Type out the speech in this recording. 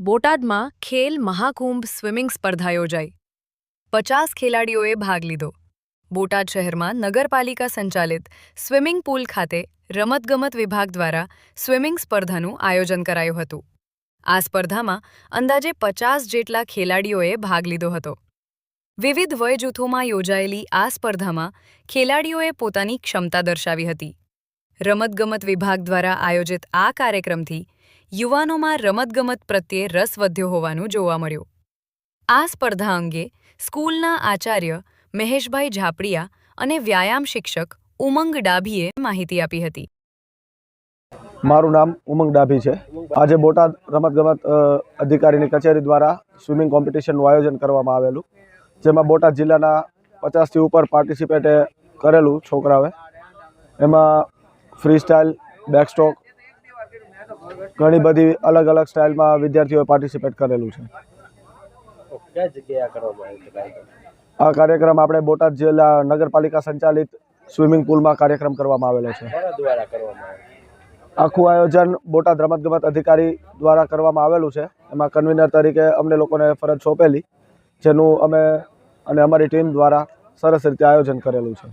બોટાદમાં ખેલ મહાકુંભ સ્વિમિંગ સ્પર્ધા યોજાઈ. પચાસ ખેલાડીઓએ ભાગ લીધો. બોટાદ શહેરમાં નગરપાલિકા સંચાલિત સ્વિમિંગ પુલ ખાતે રમતગમત વિભાગ દ્વારા સ્વિમિંગ સ્પર્ધાનું આયોજન કરાયું હતું. આ સ્પર્ધામાં અંદાજે પચાસ જેટલા ખેલાડીઓએ ભાગ લીધો હતો. વિવિધ વય જૂથોમાં યોજાયેલી આ સ્પર્ધામાં ખેલાડીઓએ પોતાની ક્ષમતા દર્શાવી હતી. રમતગમત વિભાગ દ્વારા આયોજિત આ કાર્યક્રમથી યુવાનોમાં રમતગમત પ્રત્યે રસ વધ્યો હોવાનું જોવા મળ્યું. આ સ્પર્ધા અંગે સ્કૂલના આચાર્ય મહેશભાઈ ઝાપડિયા અને વ્યાયામ શિક્ષક ઉમંગ ડાભીએ માહિતી આપી હતી. મારું નામ ઉમંગ ડાભી છે. આજે બોટાદ રમતગમત અધિકારીની કચેરી દ્વારા સ્વિમિંગ કોમ્પિટિશનનું આયોજન કરવામાં આવેલું. જેમાં બોટાદ જિલ્લાના પચાસથી ઉપર પાર્ટિસિપેટે કરેલું છોકરાઓએ. એમાં ફ્રી સ્ટાઇલ બેકસ્ટ્રોક ઘણી બધી અલગ અલગ સ્ટાઇલમાં વિદ્યાર્થીઓએ પાર્ટિસિપેટ કરેલું છે. આ કાર્યક્રમ? આપણે બોટાદ જિલ્લા નગરપાલિકા સંચાલિત સ્વિમિંગ પુલમાં કાર્યક્રમ કરવામાં આવેલો છે. આખું આયોજન બોટાદ રમતગમત અધિકારી દ્વારા કરવામાં આવેલું છે. એમાં કન્વીનર તરીકે અમને લોકોને ફરજ સોંપેલી જેનું અમે અને અમારી ટીમ દ્વારા સરસ રીતે આયોજન કરેલું છે.